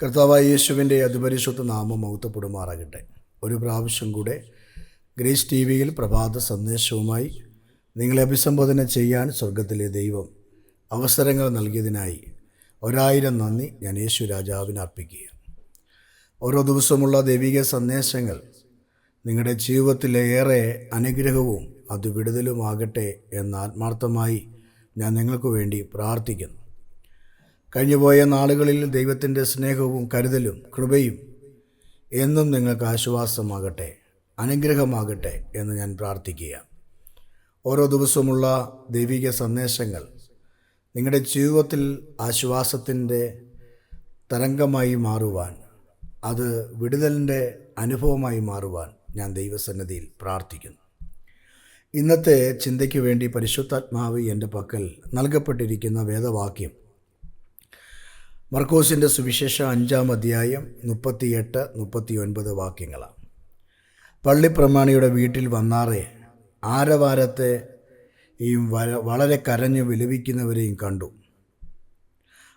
കർത്താവായ യേശുവിന്റെ അതിപരിശുദ്ധ നാമം മൗത്തപ്പെടുമാറാകട്ടെ. ഒരു പ്രാവശ്യം കൂടെ ഗ്രേസ് ടി വിയിൽ പ്രഭാത സന്ദേശവുമായി നിങ്ങളെ അഭിസംബോധന ചെയ്യാൻ സ്വർഗത്തിലെ ദൈവം അവസരങ്ങൾ നൽകിയതിനായി ഒരായിരം നന്ദി ഞാൻ യേശു രാജാവിന് അർപ്പിക്കുക ഓരോ ദിവസമുള്ള ദൈവിക സന്ദേശങ്ങൾ നിങ്ങളുടെ ജീവിതത്തിലെ ഏറെ അനുഗ്രഹവും അത് വിടുതലുമാകട്ടെ എന്ന് ആത്മാർത്ഥമായി ഞാൻ നിങ്ങൾക്ക് വേണ്ടി പ്രാർത്ഥിക്കുന്നു. കഴിഞ്ഞുപോയ നാളുകളിൽ ദൈവത്തിന്റെ സ്നേഹവും കരുതലും കൃപയും എന്നും നിങ്ങൾക്ക് ആശ്വാസമാകട്ടെ അനുഗ്രഹമാകട്ടെ എന്ന് ഞാൻ പ്രാർത്ഥിക്കുക. ഓരോ ദിവസമുള്ള ദൈവിക സന്ദേശങ്ങൾ നിങ്ങളുടെ ജീവിതത്തിൽ ആശ്വാസത്തിന്റെ തരംഗമായി മാറുവാൻ അത് വിടുതലിന്റെ അനുഭവമായി മാറുവാൻ ഞാൻ ദൈവസന്നിധിയിൽ പ്രാർത്ഥിക്കുന്നു. ഇന്നത്തെ ചിന്തയ്ക്ക് വേണ്ടി പരിശുദ്ധാത്മാവ് എന്റെ പക്കൽ നൽകപ്പെട്ടിരിക്കുന്ന വേദവാക്യം മർക്കോസിന്റെ സുവിശേഷം അഞ്ചാം അധ്യായം മുപ്പത്തിയെട്ട് മുപ്പത്തി ഒൻപത് വാക്യങ്ങളാണ് പള്ളിപ്രമാണിയുടെ വീട്ടിൽ വന്നാറേ ആരവാരത്തെ ഈ വളരെ കരഞ്ഞ് വിലപിക്കുന്നവരെയും കണ്ടു.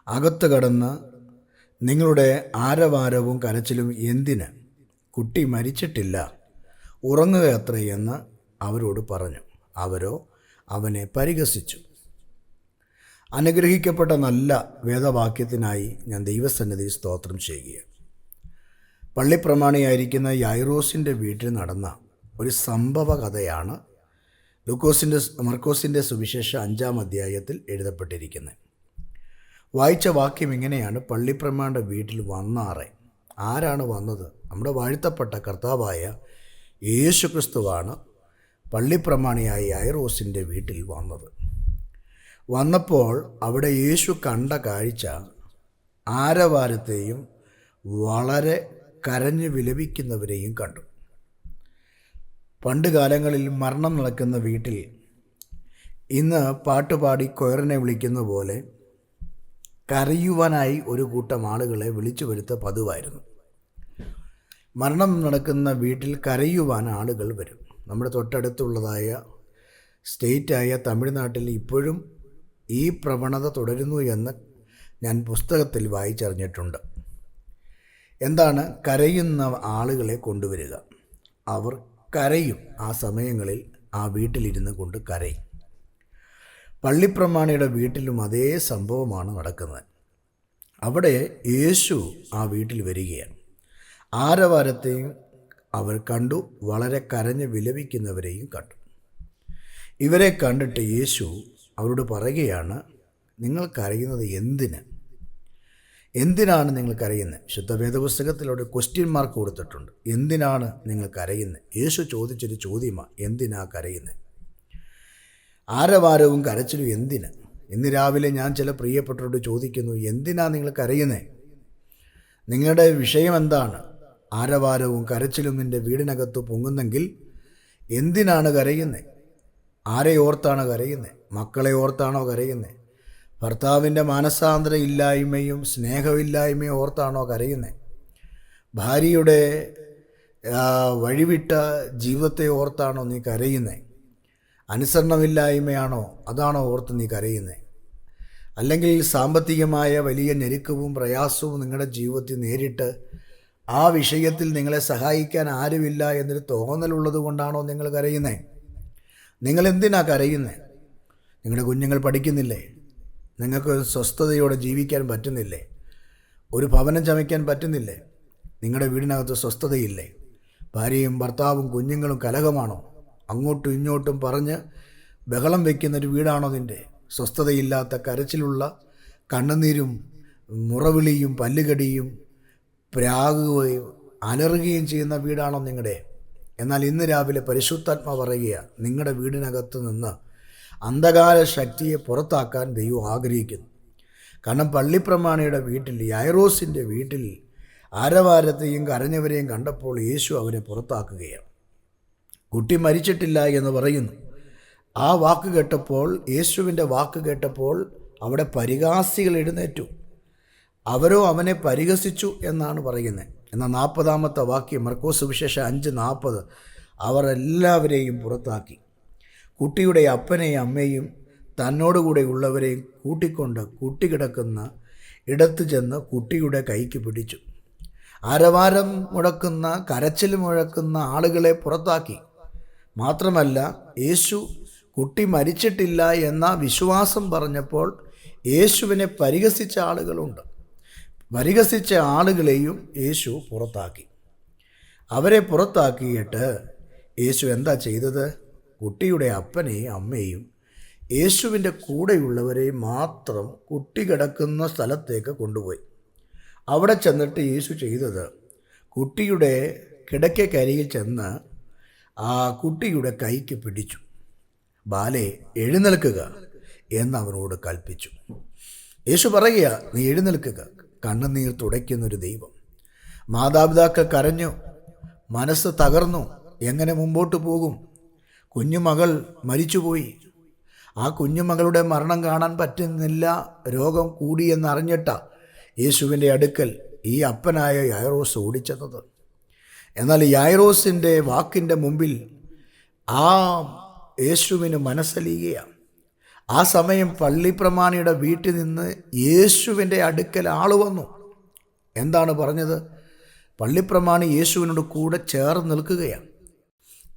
അകത്ത് കടന്ന് നിങ്ങളുടെ ആരവാരവും കരച്ചിലും എന്തിന്? കുട്ടി മരിച്ചിട്ടില്ല. ഉറങ്ങുക അത്രയെന്ന് അവരോട് പറഞ്ഞു. അവരോ അവനെ പരിഹസിച്ചു. അനുഗ്രഹിക്കപ്പെട്ട നല്ല വേദവാക്യത്തിനായി ഞാൻ ദൈവസന്നിധി സ്തോത്രം ചെയ്യുകയാണ്. പള്ളിപ്രമാണിയായിരിക്കുന്ന യൈറോസിന്റെ വീട്ടിൽ നടന്ന ഒരു സംഭവ കഥയാണ് ലൂക്കോസിന്റെ മർക്കോസിന്റെ സുവിശേഷ അഞ്ചാം അധ്യായത്തിൽ എഴുതപ്പെട്ടിരിക്കുന്നത്. വായിച്ച വാക്യം ഇങ്ങനെയാണ് പള്ളിപ്രമാണിയുടെ വീട്ടിൽ വന്നാറെ. ആരാണ് വന്നത്? നമ്മുടെ വാഴ്ത്തപ്പെട്ട കർത്താവായ യേശുക്രിസ്തുവാണ് പള്ളിപ്രമാണിയായ ഐറോസിന്റെ വീട്ടിൽ വന്നത്. വന്നപ്പോൾ അവിടെ യേശു കണ്ട കാഴ്ച ആരവാരത്തെയും വളരെ കരഞ്ഞു വിലപിക്കുന്നവരെയും കണ്ടു. പണ്ട് കാലങ്ങളിൽ മരണം നടക്കുന്ന വീട്ടിൽ ഇന്ന് പാട്ടുപാടി കൊയറിനെ വിളിക്കുന്ന പോലെ കരയുവാനായി ഒരു കൂട്ടം ആളുകളെ വിളിച്ചു വരുത്ത പതിവായിരുന്നു. മരണം നടക്കുന്ന വീട്ടിൽ കരയുവാൻ ആളുകൾ വരും. നമ്മുടെ തൊട്ടടുത്തുള്ളതായ സ്റ്റേറ്റായ തമിഴ്നാട്ടിൽ ഇപ്പോഴും ഈ പ്രവണത തുടരുന്നു എന്ന് ഞാൻ പുസ്തകത്തിൽ വായിച്ചറിഞ്ഞിട്ടുണ്ട്. എന്താണ് കരയുന്ന ആളുകളെ കൊണ്ടുവരിക? അവർ കരയും. ആ സമയങ്ങളിൽ ആ വീട്ടിലിരുന്ന് കൊണ്ട് കരയും. പള്ളിപ്രമാണിയുടെ വീട്ടിലും അതേ സംഭവമാണ് നടക്കുന്നത്. അവിടെ യേശു ആ വീട്ടിൽ വരികയാണ്. ആരവാരത്തെയും അവർ കണ്ടു. വളരെ കരഞ്ഞ് വിലപിക്കുന്നവരെയും കണ്ടു. ഇവരെ കണ്ടിട്ട് യേശു അവരോട് പറയുകയാണ് നിങ്ങൾ കരയുന്നത് എന്തിന്? എന്തിനാണ് നിങ്ങൾ കരയുന്നത് ശുദ്ധ വേദപുസ്തകത്തിലൂടെ ക്വസ്റ്റ്യൻ മാർക്ക് കൊടുത്തിട്ടുണ്ട്. എന്തിനാണ് നിങ്ങൾ കരയുന്നത് യേശു ചോദിച്ചൊരു ചോദ്യമാണ് എന്തിനാ കരയുന്നത് ആരവാരവും കരച്ചിലും എന്തിന്? ഇന്ന് രാവിലെ ഞാൻ ചില പ്രിയപ്പെട്ടവരോട് ചോദിക്കുന്നു എന്തിനാ നിങ്ങൾ കരയുന്നത് നിങ്ങളുടെ വിഷയം എന്താണ്? ആരവാരവും കരച്ചിലും നിന്റെ വീടിനകത്ത് പൊങ്ങുന്നെങ്കിൽ എന്തിനാണ് കരയുന്നത് ആരെ ഓർത്താണ് കരയുന്നത് മക്കളെ ഓർത്താണോ കരയുന്നത് ഭർത്താവിന്റെ മാനസാന്തര ഇല്ലായ്മയും സ്നേഹമില്ലായ്മയും ഓർത്താണോ കരയുന്നത് ഭാര്യയുടെ വഴിവിട്ട ജീവിതത്തെ ഓർത്താണോ നീ കരയുന്നത് അനുസരണമില്ലായ്മയാണോ അതാണോ ഓർത്ത് നീ കരയുന്നത് അല്ലെങ്കിൽ സാമ്പത്തികമായ വലിയ ഞെരുക്കവും പ്രയാസവും നിങ്ങളുടെ ജീവിതത്തിൽ നേരിട്ട് ആ വിഷയത്തിൽ നിങ്ങളെ സഹായിക്കാൻ ആരുമില്ല എന്നൊരു തോന്നലുള്ളത് കൊണ്ടാണോ നിങ്ങൾ കരയുന്നത് നിങ്ങൾ എന്തിനാ കരയുന്നത് നിങ്ങളുടെ കുഞ്ഞുങ്ങൾ പഠിക്കുന്നില്ലേ? നിങ്ങൾക്ക് സ്വസ്ഥതയോടെ ജീവിക്കാൻ പറ്റുന്നില്ലേ? ഒരു ഭവനം ചമയ്ക്കാൻ പറ്റുന്നില്ലേ? നിങ്ങളുടെ വീടിനകത്ത് സ്വസ്ഥതയില്ലേ? ഭാര്യയും ഭർത്താവും കുഞ്ഞുങ്ങളും കലഹമാണോ? അങ്ങോട്ടും ഇങ്ങോട്ടും പറഞ്ഞ് ബഹളം വയ്ക്കുന്ന ഒരു വീടാണോ നിന്റെ സ്വസ്ഥതയില്ലാത്ത കരച്ചിലുള്ള കണ്ണുനീരും മുറവിളിയും പല്ലുകടിയും പ്രാകുകയും അലറുകയും ചെയ്യുന്ന വീടാണോ നിങ്ങളുടെ എന്നാൽ ഇന്ന് രാവിലെ പരിശുദ്ധാത്മ പറയുക നിങ്ങളുടെ വീടിനകത്ത് നിന്ന് അന്ധകാര ശക്തിയെ പുറത്താക്കാൻ ദൈവം ആഗ്രഹിക്കുന്നു. കാരണം പള്ളിപ്രമാണിയുടെ വീട്ടിൽ യൈറോസിന്റെ വീട്ടിൽ ആരവാരത്തെയും കരഞ്ഞവരെയും കണ്ടപ്പോൾ യേശു അവരെ പുറത്താക്കുകയാണ്. കുട്ടി മരിച്ചിട്ടില്ല എന്ന് പറയുന്നു. ആ വാക്ക് കേട്ടപ്പോൾ യേശുവിന്റെ വാക്ക് കേട്ടപ്പോൾ അവിടെ പരിഹാസികൾ എഴുന്നേറ്റു. അവരോ അവനെ പരിഹസിച്ചു എന്നാണ് പറയുന്നത്. എന്നാൽ നാൽപ്പതാമത്തെ വാക്യം മർക്കോസ് വിശേഷ അഞ്ച് നാൽപ്പത് അവർ എല്ലാവരെയും പുറത്താക്കി. കുട്ടിയുടെ അപ്പനെയും അമ്മയും തന്നോടുകൂടെ ഉള്ളവരെയും കൂട്ടിക്കൊണ്ട് കൂട്ടിക്കിടക്കുന്ന ഇടത്ത് ചെന്ന് കുട്ടിയുടെ കൈക്ക് പിടിച്ചു. അരവാരം മുഴക്കുന്ന കരച്ചിൽ മുഴക്കുന്ന ആളുകളെ പുറത്താക്കി. മാത്രമല്ല യേശു കുട്ടി മരിച്ചിട്ടില്ല എന്ന വിശ്വാസം പറഞ്ഞപ്പോൾ യേശുവിനെ പരിഹസിച്ച ആളുകളുണ്ട്. പരിഹസിച്ച ആളുകളെയും യേശു പുറത്താക്കി. അവരെ പുറത്താക്കിയിട്ട് യേശു എന്താ ചെയ്തത്? കുട്ടിയുടെ അപ്പനെയും അമ്മയും യേശുവിന്റെ കൂടെയുള്ളവരെ മാത്രം കുട്ടി കിടക്കുന്ന സ്ഥലത്തേക്ക് കൊണ്ടുപോയി. അവിടെ ചെന്നിട്ട് യേശു ചെയ്തത് കുട്ടിയുടെ കിടക്കക്കരിയിൽ ചെന്ന് ആ കുട്ടിയുടെ കൈക്ക് പിടിച്ചു. ബാലെ എഴുന്നേൽക്കുക എന്ന് അവനോട് കൽപ്പിച്ചു. യേശു പറയുക നീ എഴുന്നേൽക്കുക. കണ്ണുനീർ തുടയ്ക്കുന്നൊരു ദൈവം. മാതാപിതാക്കൾ കരഞ്ഞു. മനസ്സ് തകർന്നു. എങ്ങനെ മുമ്പോട്ട് പോകും? കുഞ്ഞുമകൾ മരിച്ചുപോയി. ആ കുഞ്ഞുമകളുടെ മരണം കാണാൻ പറ്റുന്നില്ല. രോഗം കൂടിയെന്നറിഞ്ഞിട്ട യേശുവിന്റെ അടുക്കൽ ഈ അപ്പനായ യായറോസ് ഓടിച്ചെന്നത്. എന്നാൽ യായറോസിന്റെ വാക്കിന്റെ മുമ്പിൽ ആ യേശുവിന് മനസ്സലിയുകയാണ്. ആ സമയം പള്ളിപ്രമാണിയുടെ വീട്ടിൽ നിന്ന് യേശുവിന്റെ അടുക്കൽ ആൾ വന്നു. എന്താണ് പറഞ്ഞത്? പള്ളിപ്രമാണി യേശുവിനോട് കൂടെ ചേർന്ന് നിൽക്കുകയാണ്.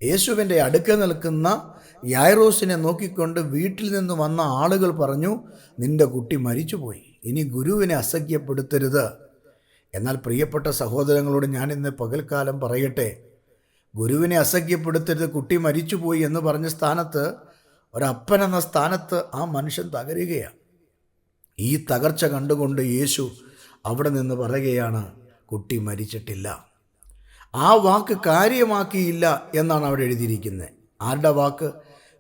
യേശുവിന്റെ അടുക്കൽ നിൽക്കുന്ന യായറോസിനെ നോക്കിക്കൊണ്ട് വീട്ടിൽ നിന്ന് വന്ന ആളുകൾ പറഞ്ഞു നിന്റെ കുട്ടി മരിച്ചുപോയി. ഇനി ഗുരുവിനെ അസഖ്യപ്പെടുത്തരുത് എന്നാൽ പ്രിയപ്പെട്ട സഹോദരങ്ങളോട് ഞാൻ ഇന്ന് പകൽക്കാലം പറയട്ടെ ഗുരുവിനെ അസഖ്യപ്പെടുത്തരുത് കുട്ടി മരിച്ചുപോയി എന്ന് പറഞ്ഞ സ്ഥാനത്ത് ഒരപ്പൻ എന്ന സ്ഥാനത്ത് ആ മനുഷ്യൻ തകരുകയാണ്. ഈ തകർച്ച കണ്ടുകൊണ്ട് യേശു അവിടെ നിന്ന് പറയുകയാണ് കുട്ടി മരിച്ചിട്ടില്ല. ആ വാക്ക് കാര്യമാക്കിയില്ല എന്നാണ് അവിടെ എഴുതിയിരിക്കുന്നത്. ആരുടെ വാക്ക്?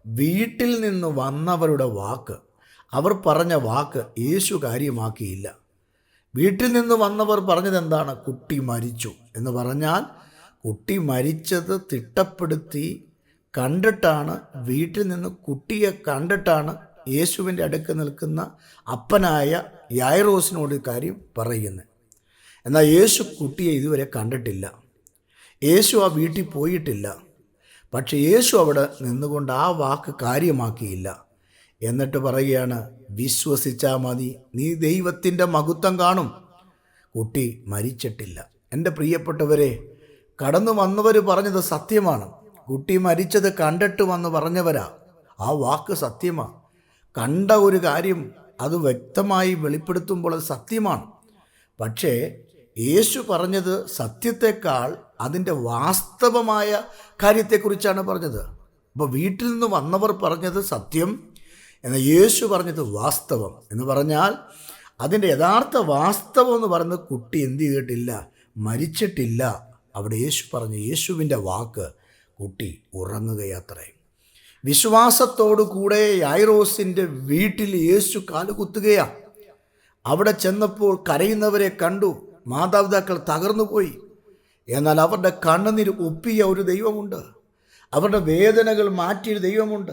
വീട്ടിൽ നിന്ന് വന്നവരുടെ വാക്ക്. അവർ പറഞ്ഞ വാക്ക് യേശു കാര്യമാക്കിയില്ല. വീട്ടിൽ നിന്ന് വന്നവർ പറഞ്ഞത് എന്താണ്? കുട്ടി മരിച്ചു എന്ന് പറഞ്ഞാൽ കുട്ടി മരിച്ചത് തിട്ടപ്പെടുത്തി കണ്ടിട്ടാണ് വീട്ടിൽ നിന്ന് കുട്ടിയെ കണ്ടിട്ടാണ് യേശുവിന്റെ അടുക്ക് നിൽക്കുന്ന അപ്പനായ യായറോസിനോട് കാര്യം പറയുന്നത്. എന്നാൽ യേശു കുട്ടിയെ ഇതുവരെ കണ്ടിട്ടില്ല. യേശു ആ വീട്ടിൽ പോയിട്ടില്ല. പക്ഷെ യേശു അവിടെ നിന്നുകൊണ്ട് ആ വാക്ക് കാര്യമാക്കിയില്ല. എന്നിട്ട് പറയുകയാണ് വിശ്വസിച്ചാൽ മതി. നീ ദൈവത്തിന്റെ മഹത്വം കാണും. കുട്ടി മരിച്ചിട്ടില്ല. എന്റെ പ്രിയപ്പെട്ടവരെ കടന്നു വന്നവർ പറഞ്ഞത് സത്യമാണ്. കുട്ടി മരിച്ചത് കണ്ടിട്ട് വന്ന് പറഞ്ഞവരാ. ആ വാക്ക് സത്യമാണ് കണ്ട ഒരു കാര്യം അത് വ്യക്തമായി വെളിപ്പെടുത്തുമ്പോൾ അത് സത്യമാണ്. പക്ഷേ യേശു പറഞ്ഞത് സത്യത്തെക്കാൾ അതിന്റെ വാസ്തവമായ കാര്യത്തെക്കുറിച്ചാണ് പറഞ്ഞത്. അപ്പോൾ വീട്ടിൽ നിന്ന് വന്നവർ പറഞ്ഞത് സത്യം എന്നാൽ യേശു പറഞ്ഞത് വാസ്തവം എന്ന് പറഞ്ഞാൽ അതിന്റെ യഥാർത്ഥ വാസ്തവം എന്ന് പറയുന്നത് കുട്ടി എന്ത് ചെയ്തിട്ടില്ല മരിച്ചിട്ടില്ല. അവിടെ യേശു പറഞ്ഞു യേശുവിന്റെ വാക്ക് കുട്ടി ഉറങ്ങുകയത്രേ. വിശ്വാസത്തോടു കൂടെ യായിറോസിന്റെ വീട്ടിൽ യേശു കാലുകുത്തുകയാണ് അവിടെ ചെന്നപ്പോൾ കരയുന്നവരെ കണ്ടു മാതാപിതാക്കൾ തകർന്നുപോയി. എന്നാൽ അവരുടെ കണ്ണുനീർ ഒപ്പിയ ഒരു ദൈവമുണ്ട്. അവരുടെ വേദനകൾ മാറ്റിയൊരു ദൈവമുണ്ട്.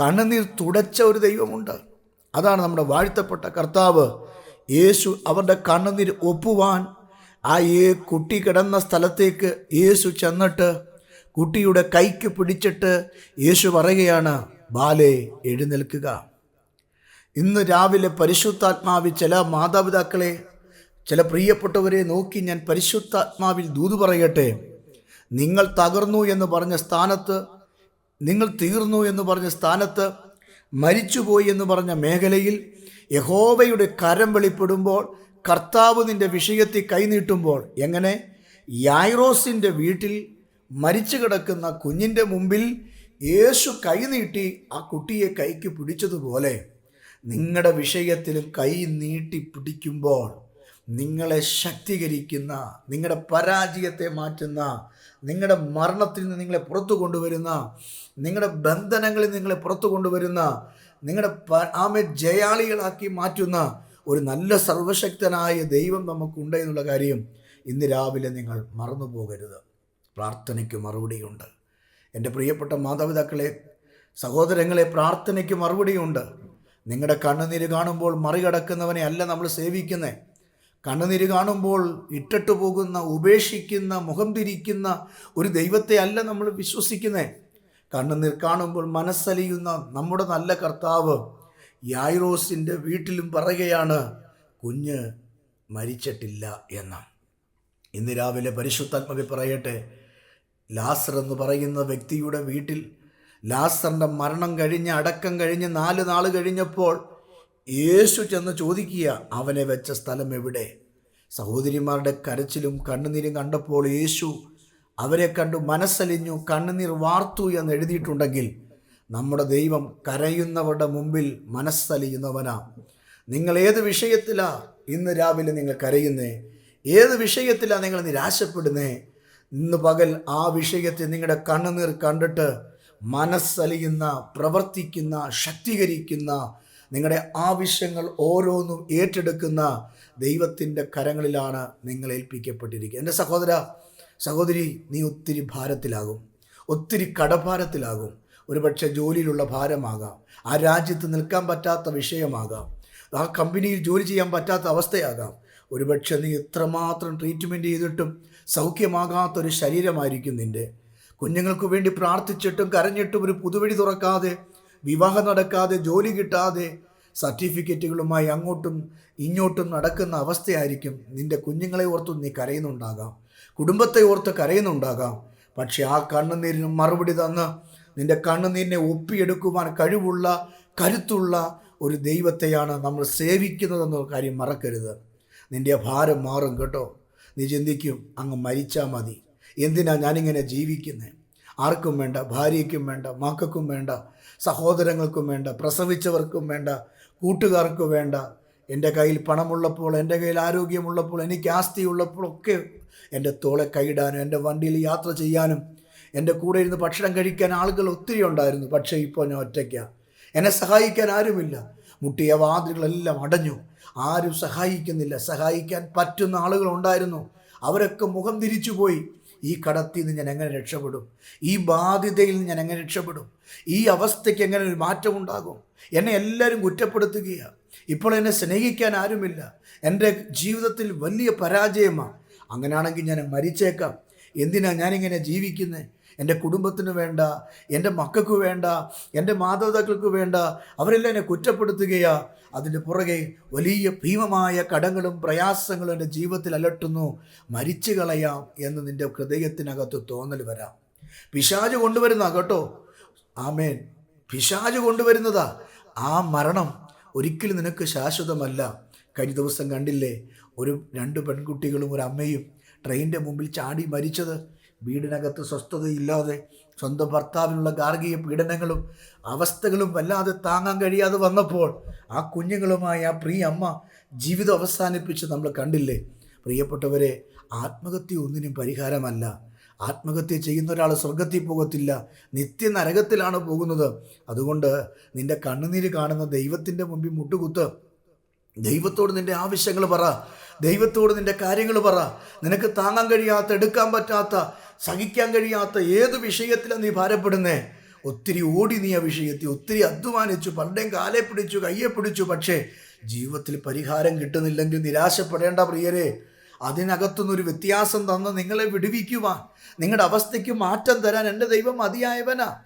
കണ്ണുനീർ തുടച്ച ഒരു ദൈവമുണ്ട്. അതാണ് നമ്മുടെ വാഴ്ത്തപ്പെട്ട കർത്താവ്. യേശു അവരുടെ കണ്ണുനീർ ഒപ്പുവാൻ ആ ഏ കുട്ടി കിടന്ന സ്ഥലത്തേക്ക് യേശു ചെന്നിട്ട് കുട്ടിയുടെ കൈക്ക് പിടിച്ചിട്ട് യേശു പറയുകയാണ് ബാലെ എഴുന്നേൽക്കുക. ഇന്ന് രാവിലെ പരിശുദ്ധാത്മാവി ചില മാതാപിതാക്കളെ ചില പ്രിയപ്പെട്ടവരെ നോക്കി ഞാൻ പരിശുദ്ധാത്മാവിൽ ദൂത് പറയട്ടെ? നിങ്ങൾ തകർന്നു എന്ന് പറഞ്ഞ സ്ഥാനത്ത് നിങ്ങൾ തീർന്നു എന്ന് പറഞ്ഞ സ്ഥാനത്ത് മരിച്ചുപോയി എന്ന് പറഞ്ഞ മേഖലയിൽ യഹോവയുടെ കരം വെളിപ്പെടുമ്പോൾ കർത്താവ് നിന്റെ വിഷയത്തിൽ കൈനീട്ടുമ്പോൾ എങ്ങനെ? യായ്റോസിന്റെ വീട്ടിൽ മരിച്ചു കിടക്കുന്ന കുഞ്ഞിന്റെ മുമ്പിൽ യേശു കൈനീട്ടി ആ കുട്ടിയെ കൈക്ക് പിടിച്ചതുപോലെ നിങ്ങളുടെ വിഷയത്തിലും കൈ നീട്ടി പിടിക്കുമ്പോൾ നിങ്ങളെ ശക്തീകരിക്കുന്ന നിങ്ങളുടെ പരാജയത്തെ മാറ്റുന്ന നിങ്ങളുടെ മരണത്തിൽ നിന്ന് നിങ്ങളെ പുറത്തു കൊണ്ടുവരുന്ന നിങ്ങളുടെ ബന്ധനങ്ങളിൽ നിങ്ങളെ പുറത്തു കൊണ്ടുവരുന്ന നിങ്ങളുടെ ആമെ ജയാളികളാക്കി മാറ്റുന്ന ഒരു നല്ല സർവശക്തനായ ദൈവം നമുക്കുണ്ട് എന്നുള്ള കാര്യം ഇന്ന് രാവിലെ നിങ്ങൾ മറന്നു പോകരുത്. പ്രാർത്ഥനയ്ക്ക് മറുപടിയുണ്ട്. എന്റെ പ്രിയപ്പെട്ട മാതാപിതാക്കളെ സഹോദരങ്ങളെ പ്രാർത്ഥനയ്ക്ക് മറുപടിയുണ്ട്. നിങ്ങളുടെ കണ്ണുനീര് കാണുമ്പോൾ മറികടക്കുന്നവനെ അല്ല നമ്മൾ സേവിക്കുന്നത് കണ്ണുനീര് കാണുമ്പോൾ ഇട്ടിട്ട് പോകുന്ന ഉപേക്ഷിക്കുന്ന മുഖം തിരിക്കുന്ന ഒരു ദൈവത്തെ അല്ല നമ്മൾ വിശ്വസിക്കുന്നത് കണ്ണുനീർ കാണുമ്പോൾ മനസ്സലിയുന്ന നമ്മുടെ നല്ല കർത്താവ് യായിറോസിന്റെ വീട്ടിലും പറയുകയാണ് കുഞ്ഞ് മരിച്ചിട്ടില്ല എന്ന്. ഇന്ന് രാവിലെ പരിശുദ്ധാത്മകൾ പറയട്ടെ ലാസർ എന്ന് പറയുന്ന വ്യക്തിയുടെ വീട്ടിൽ ലാസറിന്റെ മരണം കഴിഞ്ഞ് അടക്കം കഴിഞ്ഞ് നാല് നാൾ കഴിഞ്ഞപ്പോൾ യേശു ചെന്ന് ചോദിക്കുക അവനെ വെച്ച സ്ഥലം എവിടെ? സഹോദരിമാരുടെ കരച്ചിലും കണ്ണുനീരും കണ്ടപ്പോൾ യേശു അവരെ കണ്ടു മനസ്സലിഞ്ഞു കണ്ണുനീർ വാർത്തു എന്ന് എഴുതിയിട്ടുണ്ടെങ്കിൽ നമ്മുടെ ദൈവം കരയുന്നവരുടെ മുമ്പിൽ മനസ്സലിയുന്നവനാ. നിങ്ങൾ ഏത് വിഷയത്തിലാ ഇന്ന് രാവിലെ നിങ്ങൾ കരയുന്നേ? ഏത് വിഷയത്തിലാണ് നിങ്ങൾ നിരാശപ്പെടുന്നേ? ഇന്ന് പകൽ ആ വിഷയത്തെ നിങ്ങളുടെ കണ്ണുനീർ കണ്ടിട്ട് മനസ്സലിയുന്ന പ്രവർത്തിക്കുന്ന ശക്തീകരിക്കുന്ന നിങ്ങളുടെ ആവശ്യങ്ങൾ ഓരോന്നും ഏറ്റെടുക്കുന്ന ദൈവത്തിന്റെ കരങ്ങളിലാണ് നിങ്ങൾ ഏൽപ്പിക്കപ്പെട്ടിരിക്കുക. എന്റെ സഹോദര സഹോദരി നീ ഒത്തിരി ഭാരത്തിലാകും ഒത്തിരി കടഭാരത്തിലാകും ഒരുപക്ഷെ ജോലിയിലുള്ള ഭാരമാകാം ആ രാജ്യത്ത് നിൽക്കാൻ പറ്റാത്ത വിഷയമാകാം ആ കമ്പനിയിൽ ജോലി ചെയ്യാൻ പറ്റാത്ത അവസ്ഥയാകാം. ഒരുപക്ഷെ നീ എത്രമാത്രം ട്രീറ്റ്മെന്റ് ചെയ്തിട്ടും സൗഖ്യമാകാത്തൊരു ശരീരമായിരിക്കും നിന്റെ. കുഞ്ഞുങ്ങൾക്ക് വേണ്ടി പ്രാർത്ഥിച്ചിട്ടും കരഞ്ഞിട്ടും ഒരു പുതുവഴി തുറക്കാതെ വിവാഹം നടക്കാതെ ജോലി കിട്ടാതെ സർട്ടിഫിക്കറ്റുകളുമായി അങ്ങോട്ടും ഇങ്ങോട്ടും നടക്കുന്ന അവസ്ഥയായിരിക്കും. നിന്റെ കുഞ്ഞുങ്ങളെ ഓർത്ത് നീ കരയുന്നുണ്ടാകാം. കുടുംബത്തെ ഓർത്ത് കരയുന്നുണ്ടാകാം. പക്ഷേ ആ കണ്ണുനീരിന് മറുപടി തന്ന് നിന്റെ കണ്ണുനീരിനെ ഒപ്പിയെടുക്കുവാൻ കഴിവുള്ള കരുത്തുള്ള ഒരു ദൈവത്തെയാണ് നമ്മൾ സേവിക്കുന്നതെന്ന കാര്യം മറക്കരുത്. നിന്റെ ഭാരം മാറും കേട്ടോ. നീ ചിന്തിക്കും അങ്ങ് മരിച്ചാൽ മതി. എന്തിനാ ഞാനിങ്ങനെ ജീവിക്കുന്നത് ആർക്കും വേണ്ട ഭാര്യയ്ക്കും വേണ്ട മക്കൾക്കും വേണ്ട സഹോദരങ്ങൾക്കും വേണ്ട പ്രസവിച്ചവർക്കും വേണ്ട കൂട്ടുകാർക്കും വേണ്ട. എന്റെ കയ്യിൽ പണമുള്ളപ്പോൾ എന്റെ കയ്യിൽ ആരോഗ്യമുള്ളപ്പോൾ എനിക്ക് ആസ്തിയുള്ളപ്പോൾ ഒക്കെ എന്റെ തോളെ കൈയിടാനും എന്റെ വണ്ടിയിൽ യാത്ര ചെയ്യാനും എന്റെ കൂടെ ഇരുന്ന് ഭക്ഷണം കഴിക്കാൻ ആളുകൾ ഒത്തിരി ഉണ്ടായിരുന്നു. പക്ഷേ ഇപ്പോൾ ഞാൻ ഒറ്റയ്ക്കാണ് എന്നെ സഹായിക്കാൻ ആരുമില്ല. മുട്ടിയ വാതിലുകളെല്ലാം അടഞ്ഞു. ആരും സഹായിക്കുന്നില്ല. സഹായിക്കാൻ പറ്റുന്ന ആളുകളുണ്ടായിരുന്നു അവരൊക്കെ മുഖം തിരിച്ചുപോയി. ഈ കടത്തിൽ നിന്ന് ഞാൻ എങ്ങനെ രക്ഷപ്പെടും? ഈ ബാധ്യതയിൽ നിന്ന് ഞാൻ എങ്ങനെ രക്ഷപ്പെടും? ഈ അവസ്ഥയ്ക്ക് എങ്ങനെ ഒരു മാറ്റം ഉണ്ടാകും? എന്നെ എല്ലാവരും കുറ്റപ്പെടുത്തുകയാണ് ഇപ്പോൾ എന്നെ സ്നേഹിക്കാൻ ആരുമില്ല. എന്റെ ജീവിതത്തിൽ വലിയ പരാജയമാണ് അങ്ങനെയാണെങ്കിൽ ഞാൻ മരിച്ചേക്കാം. എന്തിനാണ് ഞാനിങ്ങനെ ജീവിക്കുന്നത് എന്റെ കുടുംബത്തിന് വേണ്ട എന്റെ മക്കൾക്ക് വേണ്ട എന്റെ മാതാപിതാക്കൾക്ക് വേണ്ട അവരെല്ലാം എന്നെ കുറ്റപ്പെടുത്തുകയാ. അതിന്റെ പുറകെ വലിയ ഭീമമായ കടങ്ങളും പ്രയാസങ്ങളും എന്റെ ജീവിതത്തിൽ അലട്ടുന്നു. മരിച്ചു കളയാം എന്ന് നിന്റെ ഹൃദയത്തിനകത്ത് തോന്നൽ വരാം. പിശാജ് കൊണ്ടുവരുന്ന കേട്ടോ? ആമേൻ. പിശാജ് കൊണ്ടുവരുന്നതാ. ആ മരണം ഒരിക്കലും നിനക്ക് ശാശ്വതമല്ല. കഴിഞ്ഞ ദിവസം കണ്ടില്ലേ? ഒരു രണ്ട് പെൺകുട്ടികളും ഒരു അമ്മയും ട്രെയിനിന്റെ മുമ്പിൽ ചാടി മരിച്ചത്. വീടിനകത്ത് സ്വസ്ഥതയില്ലാതെ സ്വന്തം ഭർത്താവിനുള്ള ഗാർഗീയ പീഡനങ്ങളും അവസ്ഥകളും വല്ലാതെ താങ്ങാൻ കഴിയാതെ വന്നപ്പോൾ ആ കുഞ്ഞുങ്ങളുമായി ആ പ്രിയ അമ്മ ജീവിതം അവസാനിപ്പിച്ച് നമ്മൾ കണ്ടില്ലേ? പ്രിയപ്പെട്ടവരെ ആത്മഹത്യ ഒന്നിനും പരിഹാരമല്ല. ആത്മഹത്യ ചെയ്യുന്ന ഒരാൾ സ്വർഗത്തിൽ പോകത്തില്ല നിത്യ നരകത്തിലാണ് പോകുന്നത്. അതുകൊണ്ട് നിന്റെ കണ്ണുനീര് കാണുന്ന ദൈവത്തിന്റെ മുമ്പിൽ മുട്ടുകുത്ത് ദൈവത്തോട് നിന്റെ ആവശ്യങ്ങൾ പറ ദൈവത്തോട് നിന്റെ കാര്യങ്ങൾ പറ. നിനക്ക് താങ്ങാൻ കഴിയാത്ത എടുക്കാൻ പറ്റാത്ത സഹിക്കാൻ കഴിയാത്ത ഏത് വിഷയത്തിലാണ് നീ ഭാരപ്പെടുന്നേ? ഒത്തിരി ഓടി നീ ആ വിഷയത്തിൽ ഒത്തിരി അധ്വാനിച്ചു പണ്ടേം കാലെ പിടിച്ചു കയ്യെ പിടിച്ചു പക്ഷേ ജീവിതത്തിൽ പരിഹാരം കിട്ടുന്നില്ലെങ്കിൽ നിരാശപ്പെടേണ്ട പ്രിയരെ. അതിനകത്തുനിന്നൊരു വ്യത്യാസം തന്ന് നിങ്ങളെ വിടുവിക്കുവാൻ നിങ്ങളുടെ അവസ്ഥയ്ക്ക് മാറ്റം തരാൻ എന്റെ ദൈവം മതിയായവനാ.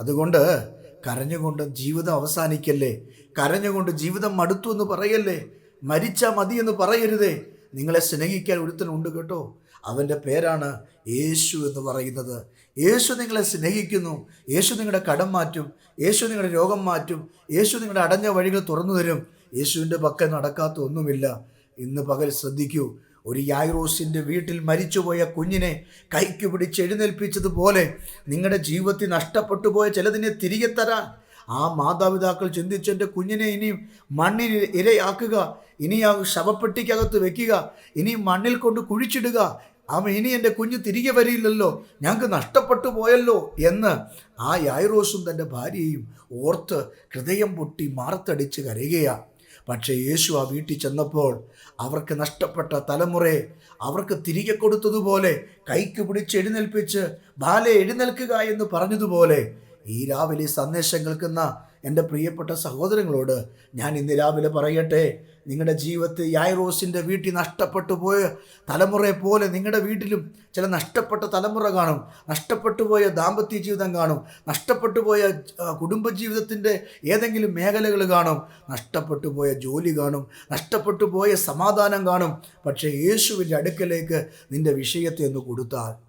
അതുകൊണ്ട് കരഞ്ഞുകൊണ്ട് ജീവിതം അവസാനിക്കല്ലേ? കരഞ്ഞുകൊണ്ട് ജീവിതം മടുത്തു എന്ന് പറയല്ലേ? മരിച്ചാൽ മതി എന്ന് പറയരുതേ. നിങ്ങളെ സ്നേഹിക്കാൻ ഒരുത്തനുണ്ട് കേട്ടോ. അവന്റെ പേരാണ് യേശു എന്ന് പറയുന്നത്. യേശു നിങ്ങളെ സ്നേഹിക്കുന്നു. യേശു നിങ്ങളുടെ കടം മാറ്റും. യേശു നിങ്ങളുടെ രോഗം മാറ്റും. യേശു നിങ്ങളുടെ അടഞ്ഞ വഴികൾ തുറന്നു തരും. യേശുവിന്റെ പക്കൽ നടക്കാത്ത ഒന്നുമില്ല. ഇന്ന് പകൽ ശ്രദ്ധിക്കൂ. ഒരു യായ്റോസിന്റെ വീട്ടിൽ മരിച്ചുപോയ കുഞ്ഞിനെ കൈക്ക് പിടിച്ച് എഴുന്നേൽപ്പിച്ചതുപോലെ നിങ്ങളുടെ ജീവിതത്തിൽ നഷ്ടപ്പെട്ടു പോയ ചിലതിനെ തിരികെ തരാൻ. ആ മാതാപിതാക്കൾ ചിന്തിച്ച് എന്റെ കുഞ്ഞിനെ ഇനിയും മണ്ണിൽ ഇരയാക്കുക. ഇനി ആ ശവപ്പെട്ടിക്കകത്ത് വെക്കുക. ഇനി മണ്ണിൽ കൊണ്ട് കുഴിച്ചിടുക. അവൻ ഇനി എന്റെ കുഞ്ഞ് തിരികെ വരില്ലല്ലോ. ഞങ്ങൾക്ക് നഷ്ടപ്പെട്ടു പോയല്ലോ എന്ന് ആ യായ്റോസും തന്റെ ഭാര്യയും ഓർത്ത് ഹൃദയം പൊട്ടി മാർത്തടിച്ച് കരയുകയാണ് പക്ഷേ യേശു ആ വീട്ടിൽ ചെന്നപ്പോൾ അവർക്ക് നഷ്ടപ്പെട്ട തലമുറയെ അവർക്ക് തിരികെ കൊടുത്തതുപോലെ കൈക്ക് പിടിച്ച് എഴുന്നേൽപ്പിച്ച് ബാലെ എഴുന്നേൽക്കുക എന്ന് പറഞ്ഞതുപോലെ ഈ രാവിലെ സന്ദേശം കേൾക്കുന്ന എന്റെ പ്രിയപ്പെട്ട സഹോദരങ്ങളോട് ഞാൻ ഇന്ന് രാവിലെ പറയട്ടെ നിങ്ങളുടെ ജീവിതത്തിൽ യായ്റോസിന്റെ വീട്ടിൽ നഷ്ടപ്പെട്ടു പോയ തലമുറയെ പോലെ നിങ്ങളുടെ വീട്ടിലും ചില നഷ്ടപ്പെട്ട തലമുറ കാണും. നഷ്ടപ്പെട്ടു പോയ ദാമ്പത്യ ജീവിതം കാണും. നഷ്ടപ്പെട്ടു പോയ കുടുംബജീവിതത്തിന്റെ ഏതെങ്കിലും മേഖലകൾ കാണും. നഷ്ടപ്പെട്ടു പോയ ജോലി കാണും. നഷ്ടപ്പെട്ടു പോയ സമാധാനം കാണും. പക്ഷേ യേശുവിന്റെ അടുക്കലേക്ക് നിന്റെ വിഷയത്തെ ഒന്ന് കൊടുത്താൽ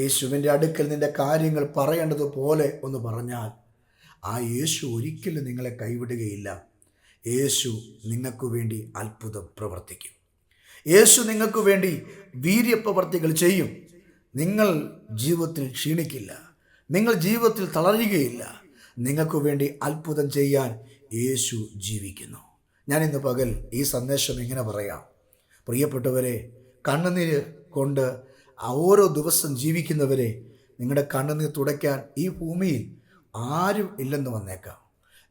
യേശുവിന്റെ അടുക്കൽ നിന്റെ കാര്യങ്ങൾ പറയേണ്ടതുപോലെ ഒന്ന് പറഞ്ഞാൽ ആ യേശു ഒരിക്കലും നിങ്ങളെ കൈവിടുകയില്ല. യേശു നിങ്ങൾക്ക് വേണ്ടി അത്ഭുതം പ്രവർത്തിക്കും. യേശു നിങ്ങൾക്ക് വേണ്ടി വീര്യപ്രവർത്തികൾ ചെയ്യും. നിങ്ങൾ ജീവിതത്തിൽ ക്ഷീണിക്കില്ല. നിങ്ങൾ ജീവിതത്തിൽ തളരുകയില്ല. നിങ്ങൾക്ക് വേണ്ടി അത്ഭുതം ചെയ്യാൻ യേശു ജീവിക്കുന്നു. ഞാൻ ഇന്ന് പകൽ ഈ സന്ദേശം ഇങ്ങനെ പറയാം. പ്രിയപ്പെട്ടവരെ കണ്ണുനീര് കൊണ്ട് ഓരോ ദിവസം ജീവിക്കുന്നവരെ നിങ്ങളുടെ കണ്ണുനീർ തുടയ്ക്കാൻ ഈ ഭൂമിയിൽ ആരും ഇല്ലെന്ന് വന്നേക്കാം.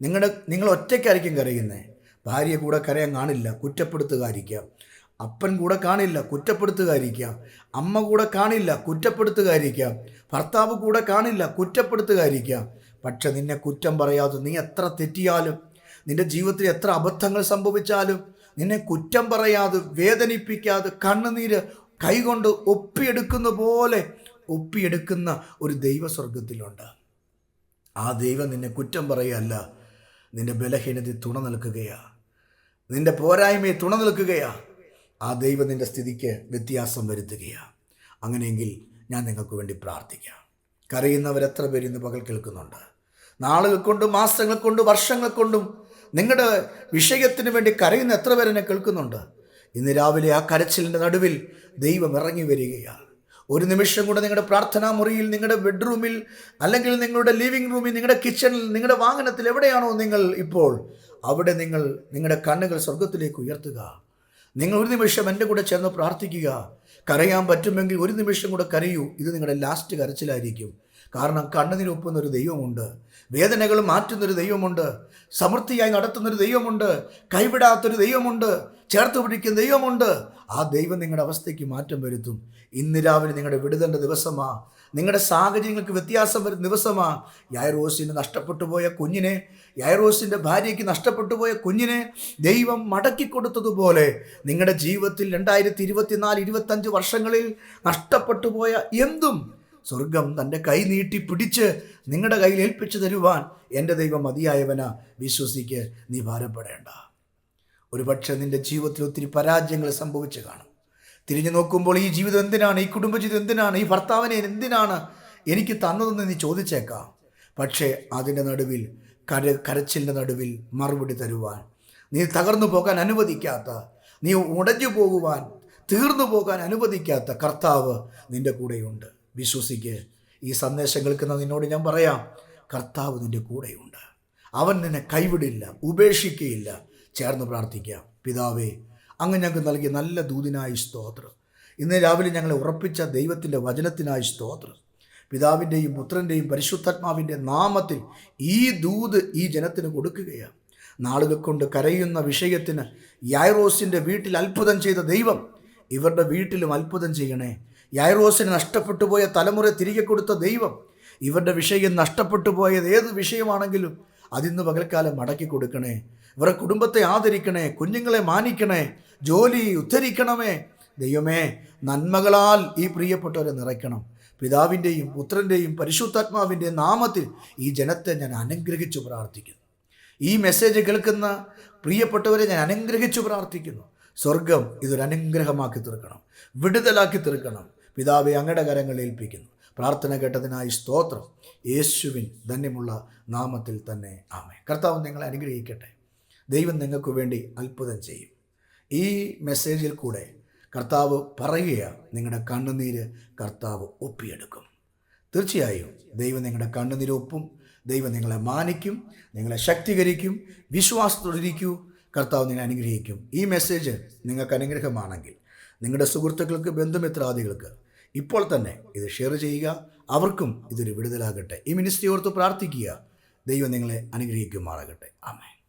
നിങ്ങളുടെ നിങ്ങൾ ഒറ്റയ്ക്കായിരിക്കും കരയുന്നത് ഭാര്യ കൂടെ കരയാൻ കാണില്ല കുറ്റപ്പെടുത്തുകാരിക്കാം. അപ്പൻ കൂടെ കാണില്ല കുറ്റപ്പെടുത്തുകാരിക്കാം. അമ്മ കൂടെ കാണില്ല കുറ്റപ്പെടുത്തുകാരിക്കാം. ഭർത്താവ് കൂടെ കാണില്ല കുറ്റപ്പെടുത്തുകാരിക്കാം. പക്ഷെ നിന്നെ കുറ്റം പറയാതെ നീ എത്ര തെറ്റിയാലും നിന്റെ ജീവിതത്തിൽ എത്ര അബദ്ധങ്ങൾ സംഭവിച്ചാലും നിന്നെ കുറ്റം പറയാതെ വേദനിപ്പിക്കാതെ കണ്ണുനീര് കൈകൊണ്ട് ഒപ്പിയെടുക്കുന്ന പോലെ ഒപ്പിയെടുക്കുന്ന ഒരു ദൈവസ്വർഗത്തിലുണ്ട് ആ ദൈവം നിന്നെ കുറ്റം പറയുകയല്ല നിന്റെ ബലഹീനത തുണ നിൽക്കുകയാ. നിന്റെ പോരായ്മയെ തുണ നിൽക്കുകയാ. ആ ദൈവം നിന്റെ സ്ഥിതിക്ക് വ്യത്യാസം വരുത്തുകയാ. അങ്ങനെയെങ്കിൽ ഞാൻ നിങ്ങൾക്ക് വേണ്ടി പ്രാർത്ഥിക്കാം. കരയുന്നവരെത്ര പേര് ഇന്ന് പകൽ കേൾക്കുന്നുണ്ട്? നാളുകൾ കൊണ്ടും മാസങ്ങൾ കൊണ്ടും വർഷങ്ങൾ കൊണ്ടും നിങ്ങളുടെ വിഷയത്തിന് വേണ്ടി കരയുന്ന എത്ര പേരെന്നെ കേൾക്കുന്നുണ്ട്? ഇന്ന് രാവിലെ ആ കരച്ചിലിന്റെ നടുവിൽ ദൈവം ഇറങ്ങി വരികയാണ് ഒരു നിമിഷം കൂടെ നിങ്ങളുടെ പ്രാർത്ഥനാ മുറിയിൽ നിങ്ങളുടെ ബെഡ്റൂമിൽ അല്ലെങ്കിൽ നിങ്ങളുടെ ലിവിംഗ് റൂമിൽ നിങ്ങളുടെ കിച്ചണിൽ നിങ്ങളുടെ വാഹനത്തിൽ എവിടെയാണോ നിങ്ങൾ ഇപ്പോൾ അവിടെ നിങ്ങൾ നിങ്ങളുടെ കണ്ണുകൾ സ്വർഗത്തിലേക്ക് ഉയർത്തുക. നിങ്ങൾ ഒരു നിമിഷം എന്റെ കൂടെ ചേർന്ന് പ്രാർത്ഥിക്കുക. കരയാൻ പറ്റുമെങ്കിൽ ഒരു നിമിഷം കൂടെ കരയൂ. ഇത് നിങ്ങളുടെ ലാസ്റ്റ് കരച്ചിലായിരിക്കും. കാരണം കണ്ണുനീരൊപ്പുന്ന ഒരു ദൈവമുണ്ട്. വേദനകൾ മാറ്റുന്നൊരു ദൈവമുണ്ട്. സമൃദ്ധിയായി നടത്തുന്നൊരു ദൈവമുണ്ട്. കൈവിടാത്തൊരു ദൈവമുണ്ട്. ചേർത്ത് പിടിക്കുന്ന ദൈവമുണ്ട്. ആ ദൈവം നിങ്ങളുടെ അവസ്ഥയ്ക്ക് മാറ്റം വരുത്തും. ഇന്ന് രാവിലെ നിങ്ങളുടെ വിടുതേണ്ട ദിവസമാ. നിങ്ങളുടെ സാഹചര്യങ്ങൾക്ക് വ്യത്യാസം വരുന്ന ദിവസമാ. യായറോസിന് നഷ്ടപ്പെട്ടു പോയ കുഞ്ഞിനെ യായറോസിന്റെ ഭാര്യയ്ക്ക് നഷ്ടപ്പെട്ടു പോയ കുഞ്ഞിനെ ദൈവം മടക്കി കൊടുത്തതുപോലെ നിങ്ങളുടെ ജീവിതത്തിൽ രണ്ടായിരത്തി ഇരുപത്തിനാല് ഇരുപത്തഞ്ച് വർഷങ്ങളിൽ നഷ്ടപ്പെട്ടു പോയ എന്തും സ്വർഗം തന്റെ കൈ നീട്ടി പിടിച്ച് നിങ്ങളുടെ കയ്യിൽ ഏൽപ്പിച്ചു തരുവാൻ എന്റെ ദൈവം മതിയായവന. വിശ്വസിക്ക് നീ ഭാരപ്പെടേണ്ട. ഒരു പക്ഷേ നിന്റെ ജീവിതത്തിൽ ഒത്തിരി പരാജയങ്ങൾ സംഭവിച്ചു കാണും. തിരിഞ്ഞു നോക്കുമ്പോൾ ഈ ജീവിതം എന്തിനാണ്? ഈ കുടുംബജീവിതം എന്തിനാണ്? ഈ ഭർത്താവിനെ എന്തിനാണ്? എനിക്ക് തന്നതെന്ന് നീ ചോദിച്ചേക്കാം. പക്ഷേ അതിന്റെ നടുവിൽ കര കരച്ചിലിന്റെ നടുവിൽ മറുപടി തരുവാൻ നീ തകർന്നു പോകാൻ അനുവദിക്കാത്ത നീ ഉടഞ്ഞു പോകുവാൻ തീർന്നു പോകാൻ അനുവദിക്കാത്ത കർത്താവ് നിന്റെ കൂടെയുണ്ട്. വിശ്വസിക്ക്. ഈ സന്ദേശം കേൾക്കുന്ന നിന്നോട് ഞാൻ പറയാം കർത്താവ് നിന്റെ കൂടെയുണ്ട്. അവൻ നിന്നെ കൈവിടില്ല ഉപേക്ഷിക്കുകയില്ല ചേർന്ന് പ്രാർത്ഥിക്കാം പിതാവേ അങ്ങ് ഞങ്ങൾക്ക് നൽകിയ നല്ല ദൂതിനായി സ്തോത്രം. ഇന്ന് രാവിലെ ഞങ്ങളെ ഉറപ്പിച്ച ദൈവത്തിന്റെ വചനത്തിനായി സ്തോത്രം. പിതാവിന്റെയും പുത്രന്റെയും പരിശുദ്ധാത്മാവിന്റെ നാമത്തിൽ ഈ ദൂത് ഈ ജനത്തിന് കൊടുക്കുകയാണ്. നാളുകൾ കൊണ്ട് കരയുന്ന വിഷയത്തിന് യായ്റോസിന്റെ വീട്ടിൽ അത്ഭുതം ചെയ്ത ദൈവം ഇവരുടെ വീട്ടിലും അത്ഭുതം ചെയ്യണേ. യായ്റോസിന് നഷ്ടപ്പെട്ടു പോയ തലമുറ തിരികെ കൊടുത്ത ദൈവം ഇവരുടെ വിഷയം നഷ്ടപ്പെട്ടു പോയത് ഏത് വിഷയമാണെങ്കിലും അതിന്ന് പകൽക്കാലം മടക്കി കൊടുക്കണേ. ഇവരുടെ കുടുംബത്തെ ആദരിക്കണേ കുഞ്ഞുങ്ങളെ മാനിക്കണേ ജോലി ഉദ്ധരിക്കണമേ. ദൈവമേ നന്മകളാൽ ഈ പ്രിയപ്പെട്ടവരെ നിറയ്ക്കണം. പിതാവിന്റെയും പുത്രന്റെയും പരിശുദ്ധാത്മാവിന്റെയും നാമത്തിൽ ഈ ജനത്തെ ഞാൻ അനുഗ്രഹിച്ചു പ്രാർത്ഥിക്കുന്നു. ഈ മെസ്സേജ് കേൾക്കുന്ന പ്രിയപ്പെട്ടവരെ ഞാൻ അനുഗ്രഹിച്ചു പ്രാർത്ഥിക്കുന്നു. സ്വർഗം ഇതൊരു അനുഗ്രഹമാക്കി തീർക്കണം. വിടുതലാക്കി തീർക്കണം. പിതാവെ അങ്ങയുടെ കരങ്ങൾ ഏൽപ്പിക്കുന്നു. പ്രാർത്ഥന കേട്ടതിനായി സ്തോത്രം. യേശുവിൻ ധന്യമുള്ള നാമത്തിൽ തന്നെ ആമേ കർത്താവ് നിങ്ങളെ അനുഗ്രഹിക്കട്ടെ. ദൈവം നിങ്ങൾക്ക് വേണ്ടി അത്ഭുതം ചെയ്യും. ഈ മെസ്സേജിൽ കൂടെ കർത്താവ് പറയുകയാണ് നിങ്ങളുടെ കണ്ണുനീര് കർത്താവ് ഒപ്പിയെടുക്കും. തീർച്ചയായും ദൈവം നിങ്ങളുടെ കണ്ണുനീര് ഒപ്പും ദൈവം നിങ്ങളെ മാനിക്കും നിങ്ങളെ ശക്തീകരിക്കും വിശ്വാസത്തോടിരിക്കൂ കർത്താവ് നിങ്ങളെ അനുഗ്രഹിക്കും. ഈ മെസ്സേജ് നിങ്ങൾക്ക് അനുഗ്രഹമാണെങ്കിൽ നിങ്ങളുടെ സുഹൃത്തുക്കൾക്ക് ബന്ധുമിത്രാദികൾക്ക് ഇപ്പോൾ തന്നെ ഇത് ഷെയർ ചെയ്യുക. അവർക്കും ഇതൊരു വിടുതലാകട്ടെ. ഈ മിനിസ്ട്രി ഓർത്ത് പ്രാർത്ഥിക്കുക. ദൈവം നിങ്ങളെ അനുഗ്രഹിക്കുമാറാകട്ടെ. ആമേ